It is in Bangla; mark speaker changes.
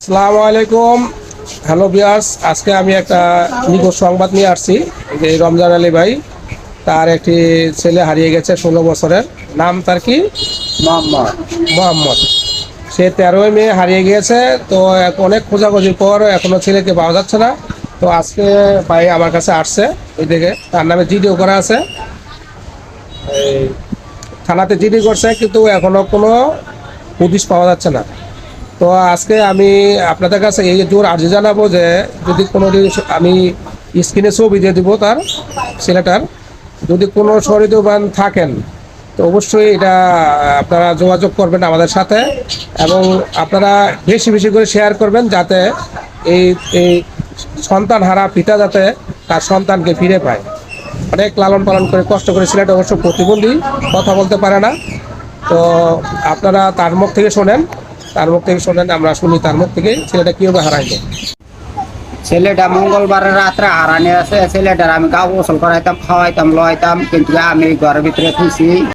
Speaker 1: আসসালামু আলাইকুম। হ্যালো বিয়ার্স আজকে আমি একটা নিখোঁজ সংবাদ নিয়ে আসছি যে রমজান আলী ভাই তার একটি ছেলে হারিয়ে গেছে ষোলো বছরের। নাম তার কি?
Speaker 2: মোহাম্মদ।
Speaker 1: মোহাম্মদ। সে তেরোই মে হারিয়ে গিয়েছে তো অনেক খোঁজাখুঁজির পর এখনও ছেলেকে পাওয়া যাচ্ছে না। তো আজকে ভাই আমার কাছে আসছে এই দিকে তার নামে জিডিও করা আছে। এই থানাতে জিডি করছে কিন্তু এখনও কোনো পুলিশ পাওয়া যাচ্ছে না। তো আজকে আমি আপনাদের কাছে এই জোর আর্জি জানাব যে যদি কোনো আমি স্ক্রিনে ছবি দিয়ে দিব তার ছেলেটার যদি কোনো সহৃদবান থাকেন, তো অবশ্যই এটা আপনারা যোগাযোগ করবেন আমাদের সাথে এবং আপনারা বেশি বেশি করে শেয়ার করবেন যাতে এই এই সন্তান হারা পিতা যাতে তার সন্তানকে ফিরে পায়। অনেক লালন পালন করে, কষ্ট করে ছেলেটা অবশ্য প্রতিবন্ধী কথা বলতে পারে না। তো আপনারা তার মুখ থেকে শোনেন। তার মুখ থেকে শোনেন আমরা শুনি, তার মুখ থেকে ছেলেটা কীভাবে হারাইলো?
Speaker 2: ছেলেটা মঙ্গলবারের রাত্রে হারানি আছে। ছেলেটার আমি গা গোসল করাইতাম, খাওয়াইতাম, লইতাম, কিন্তু আমি ঘরের ভিতরে খুশি